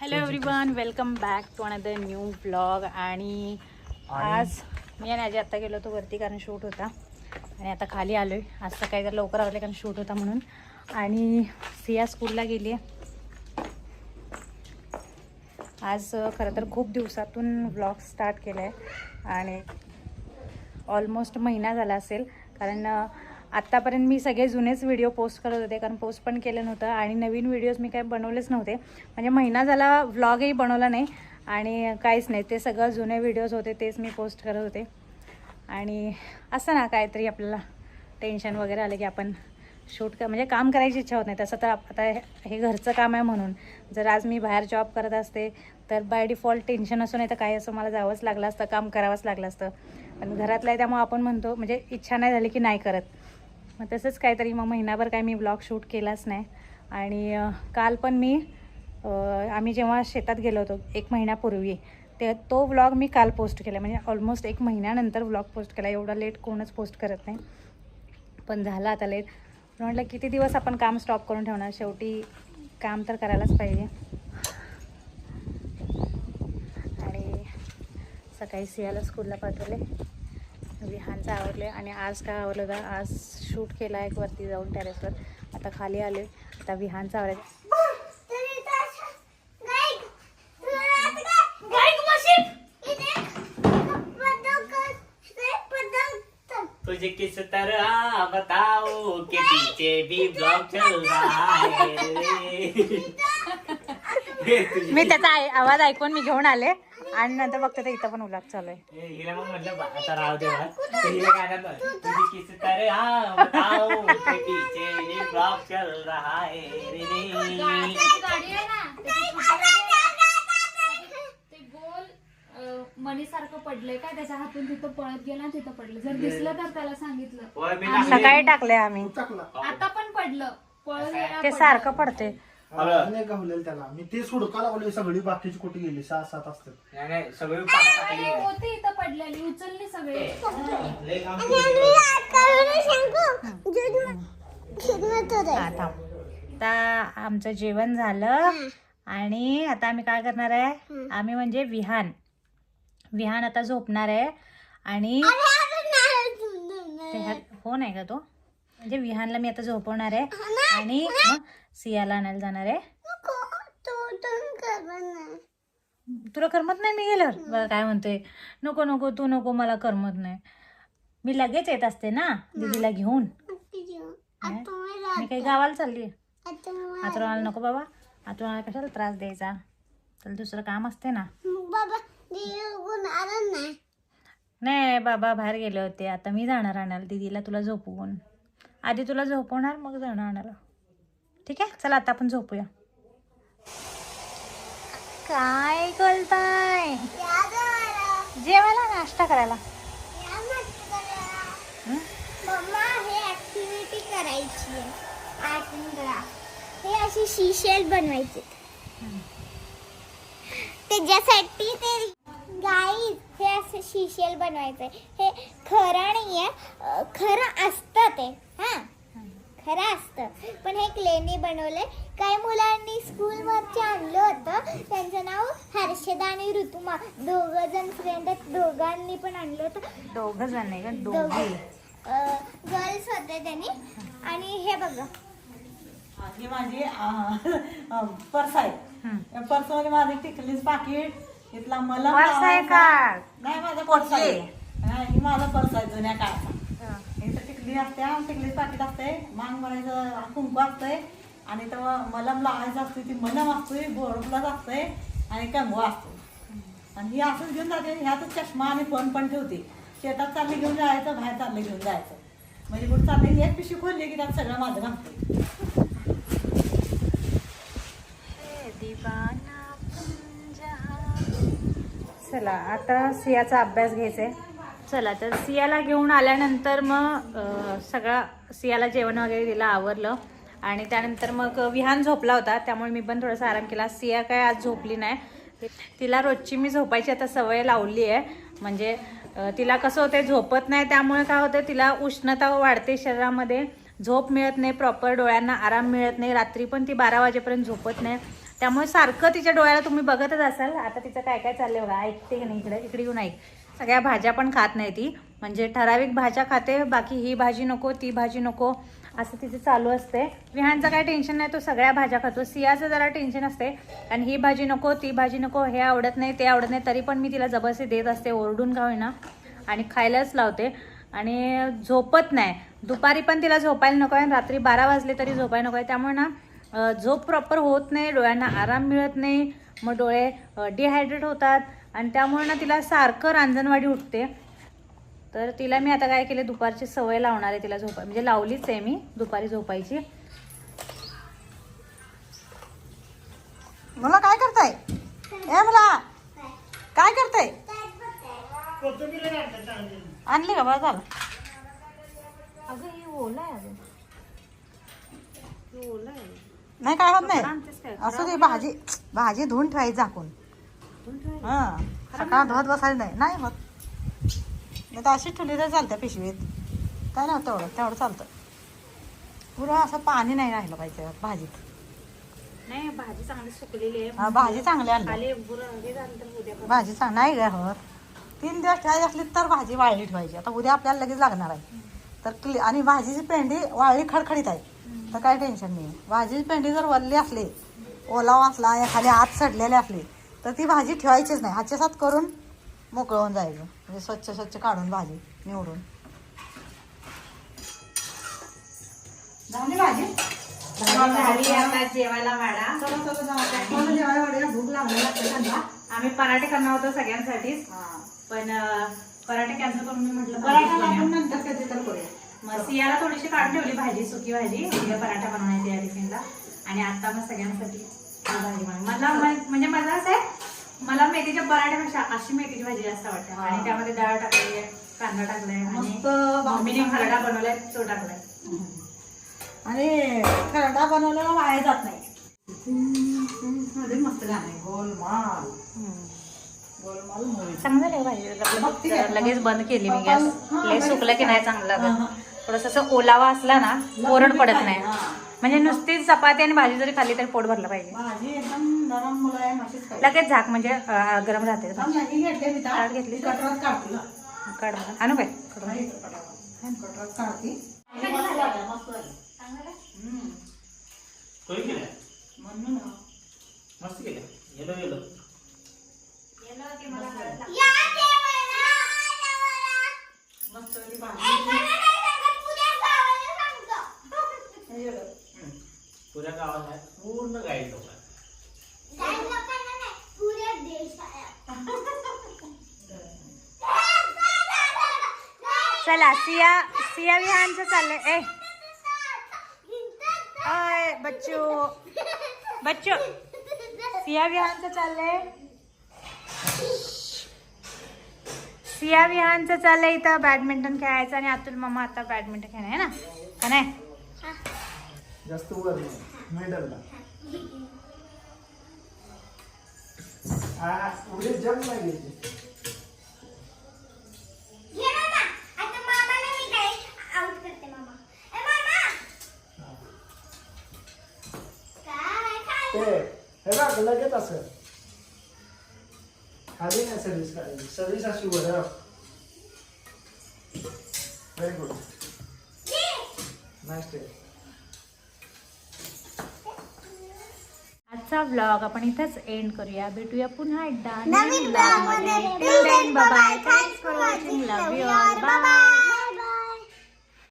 Hello everyone welcome back to another new blog आणि आज मी आणि आजी आत्ता गेलो होतो वरती कारण शूट होता. आणि आता खाली आलो आहे आज सकाळी तर लवकर आवडले कारण शूट होता म्हणून. आणि सिया स्कूलला गेली आहे आज खरं तर खूप दिवसातून ब्लॉग स्टार्ट केला आहे आणि ऑलमोस्ट महिना झाला असेल. कारण आत्तापर्यंत मी सगळे जुनेच व्हिडिओ पोस्ट करत होते कारण पोस्ट पण केलं नव्हतं आणि नवीन व्हिडिओज मी काही बनवलेच नव्हते. म्हणजे महिना झाला व्लॉगही बनवला नाही आणि काहीच नाही. ते सगळं जुने व्हिडिओज होते तेच मी पोस्ट करत होते. आणि असं ना काहीतरी आपल्याला टेन्शन वगैरे आलं की आपण शूट कर म्हणजे काम करायची इच्छा होत नाही. तसं तर आता हे- हे घरचं काम आहे म्हणून. जर आज मी बाहेर जॉब करत असते तर बाय डिफॉल्ट टेन्शन असो नाही तर काही असं मला जावंच लागलं असतं काम करावंच लागलं असतं. पण घरातलं आहे त्यामुळे आपण म्हणतो म्हणजे इच्छा नाही झाली की नाही करत. मग तसंच काहीतरी मग महिनाभर काय मी ब्लॉग शूट केलाच नाही. आणि काल पण मी आम्ही जेव्हा शेतात गेलो होतो एक महिन्यापूर्वी ते तो व्लॉग मी काल पोस्ट केला. म्हणजे ऑलमोस्ट एक महिन्यानंतर व्लॉग पोस्ट केला. एवढा लेट कोणच पोस्ट करत नाही. पण झालं आता लेट म्हटलं किती दिवस आपण काम स्टॉप करून ठेवणार? शेवटी काम तर करायलाच पाहिजे. आणि सकाळी सियाला स्कूलला पाठवले. विहानचं आवरले आणि आज काय आवरलं होतं? आज शूट केला आहे वरती जाऊन टेरेसवर आता खाली आले. आता विहानचं आवरायचं तुझे किस तरह बताओ कि पीछे भी ब्लॉग चल रहा है मी त्याचा आवाज ऐकून मी घेऊन आले. आणि नंतर बघते तर इथं पण उलाट चालू आहे ए, हिला मग म्हटलं बा- आता राहू दे बा. तर हिला काय म्हणतात, तुझे किस तरह बताओ कि पीछे भी ब्लॉग चल रहा है रे रे. ते गोल अं, मणीसारखं पडलंय काय? त्याच्या हातून तिथं पळत गेला आणि तिथं पडलं. जर दिसलं तर त्याला सांगितलं. होय, मी टाकले. सकाळी टाकले आम्ही? आता पण पडलं. पळत गेला ते सारखं पडते नाही गावलेलं त्याला. मी ते सोडका लागलोय सगळी बाकीची कुठे गेली? सहा सात असतात नाही, नाही, सगळी पाक टाकली. अरे, होती इथं पडलेली उचलली सगळे. लय काम केलं. हा, थांब. आता आमचं जेवण झालं आणि आता आम्ही काय करणार आहे? आम्ही म्हणजे विहान. विहान आता झोपणार आहे आणि ते हो नाही का तो? म्हणजे विहानला मी आता झोपवणार आहे. आणि मग सियाला आणायला जाणार आहे. तुला करमत नाही मी गेल्यावर? बघा काय म्हणतोय? नको नको तू नको मला करमत नाही. मी लगेच येत असते ना दीदीला घेऊन. मी काही गावाला चालली आतुराला नको बाबा. आतुराला कशाला त्रास द्यायचा? तर दुसरं काम असते ना. नाही बाबा बाहेर गेले होते. आता मी जाणार आणायला. दीदीला तुला झोपवून. आधी तुला झोपवणार मग जाणार आणायला. ठीक आहे? चला आता आपण झोपूया. काय करताय जेवायला नाश्ता करायला? मम्मा हे करायची आहे. हे अशी शिशेल बनवायचे. त्याच्यासाठी ते गाई हे असं शिशेल बनवायचं हे खरं नाही आहे खरं असतं ते. हा. खरं असतं. पण हे क्लेनी बनवलंय. काही मुलांनी स्कूलवरचे आणलं होतं. त्यांचं नाव हर्षदा आणि ऋतुमा. दोघं जण फ्रेंड आहेत. दोघांनी पण आणलं होतं. दोघं जण आहे का? दोघे. गर्ल्स होते त्यांनी. आणि हे बघा. ही माझी पर्स आहे हं. या पर्समध्ये माझे टिकलीच पाकिट. इथला मला पर्स आहे का? नाही माझा पर्स आहे. हा, ही माझा पर्स आहे जुन्या काळाचा. टिकली असते टिकलीच पाकिट असते. मांग भरायचं कुंकू असतंय. आणि तेव्हा मलम लावायचं असते ती मलम असतोय बोरप्लस असतंय आणि कंगवा असतो. आणि ही असंच घेऊन जाते ह्यातच चष्मा आणि फोन पण ठेवते. शेतात चालले घेऊन जायचं बाहेर चालले घेऊन जायचं. म्हणजे कुठं चालले एक पिशवी खोलली की त्यात सगळं माझं घालते. चला आता सियाचा अभ्यास घ्यायचा आहे चला तर सियाला घेऊन आल्यानंतर मग सगळा सियाला जेवण वगैरे दिलं आवरलं. आणि त्यानंतर मग विहान झोपला होता त्यामुळे मी पण थोडासा आराम केला. सिया काय आज झोपली नाही. तिला रोजची मी झोपायची आता सवय लावली आहे म्हणजे तिला कसं होते झोपत नाही त्यामुळे काय होतं तिला उष्णता वाढते शरीरामध्ये. झोप मिळत नाही प्रॉपर डोळ्यांना आराम मिळत नाही. रात्री पण ती बारा वाजेपर्यंत झोपत नाही. त्यामुळे सारखं तिच्या डोळ्याला तुम्ही बघतच असाल. आता तिचं काय काय चाललंय बघा. ऐकते की नाही इकडे? इकडे येऊन ऐक. सगळ्या भाज्या पण खात नाही ती. म्हणजे ठराविक भाज्या खाते बाकी ही भाजी नको ती भाजी नको असं तिचं चालू असते. विहानचं काय टेन्शन नाही तो सगळ्या भाज्या खातो. सियाचं जरा टेन्शन असते. आणि ही भाजी नको ती भाजी नको हे आवडत नाही ते आवडत नाही तरी पण मी तिला जबरदस्ती देत असते ओरडून का होईना. आणि खायलाच लावते. आणि झोपत नाही. दुपारी पण तिला झोपायला नको आहे. आणि रात्री बारा वाजले तरी झोपायला नको आहे. त्यामुळे ना झोप प्रॉपर होत नाही डोळ्यांना आराम मिळत नाही. मग डोळे डिहायड्रेट होतात. आणि त्यामुळे ना तिला सारखं रांजणवाडी उठते. तर तिला मी आता काय केले दुपारची सवय लावणार आहे तिला झोपाय म्हणजे लावलीच आहे मी दुपारी झोपायची. मला काय करताय? ए मला काय करताय? आणली का? बरं झालं. अगं हे ओला आहे अगं. ओला आहे नाही काय होत नाही? असं ते भाजी भाजी धुवून ठेवायची झाकून हा. सकाळ धुवत बसायला नाही नाही होत. नाही तर अशीच ठेवली तर चालतं पिशवीत. काय नव्हतं तेवढं तेवढं चालतं. पुरं असं पाणी नाही राहिलं पाहिजे भाजीत. नाही भाजी चांगली सुकलेली आहे. हा, भाजी चांगली आणली. खाली बुरं हे झालं तर उद्या करू. भाजी चांग नाही काय होत तीन दिवस ठेवायची असली तर भाजी वाळली ठेवायची. आता उद्या आपल्याला लगेच लागणार आहे. तर क्लि आणि भाजीची पेंडी वाळली खडखडीत आहे. तर काय टेन्शन नाही. भाजीची पेंडी जर वल्ली असली ओलावा असला खाली आत सडलेली असली तर ती भाजी ठेवायचीच नाही. हातच्या सात करून मोकळं होऊन जायचं. म्हणजे स्वच्छ स्वच्छ काढून भाजी निवडून. झाली भाजी. जेवायला मला वाढूया, भूक. आम्ही पराठे करणार होतो सगळ्यांसाठीच हा. पण पराठे कॅन्सल करून मी म्हटलं पराठा. नंतर कधी तर करूया. मग सियाला थोडीशी काढून ठेवली भाजी सुकी भाजी. उद्या पराठा बनवण्याची या टिफिनला आणि आता मग सगळ्यांसाठी भाजी मला म्हणजे माझं असं आहे? मला मेथीच्या पराठ्यापेक्षा अशी मेथीची भाजी जास्त वाटते आणि त्यामध्ये डाळ टाकली आहे कांदा टाकलाय आणि मस्त मम्मीने खरडा बनवलाय तो टाकलाय. आणि खरडा बनवलेला वाया जात नाही. मध्ये मस्त गाणं आहे गोलमाल. गोलमाल movie. चांगलं आहे भाजी बघते का? लगेच- बंद केली मी गॅस. लय. सुकलं की नाही चांगलं लागत. थोडस असं ओलावा असला ना कोरड पडत नाही. हा. म्हणजे नुसतीच चपाती आणि भाजी जरी खाल्ली तरी पोट भरलं पाहिजे. भाजी एकदम नरम मुलायम अशीच खायची. लगेच झाक म्हणजे अं, गरम राहते ही घेतली मी ताट. घेतली? ती कटोरात काढते ना. काढ मला. आणू काय इथं. कटोरात काढते. मस्त मस्त. हम्म. म्हणून ना. मस्त केलं येलो येलो. मस्त भाजी. हे. पुऱ्या आहे पूर्ण गाईड लोक काही लोकांना नाही, पुऱ्या देशाला. चला सिया सिया विहानचं चाललंय. ए. अय बच्चू. बच्चू. सिया विहानचं चाललंय. सिया विहानचं चाललंय इथं बॅडमिंटन खेळायचं आणि अतुल मामा आता बॅडमिंटन खेळणार आहे ना? का नाही? जास्त वर नाही मिडलला उद्या जग नाही लगेच असं. खाली नाही सर्विस करायची. सर्विस अशी वर व्हेरी गुड. नाईस डे आजचा व्लॉग आपण इथंच एंड करूया. भेटूया पुन्हा एकदा. नवीन vlog मध्ये. Bye-bye. Thanks for watching. Love you all.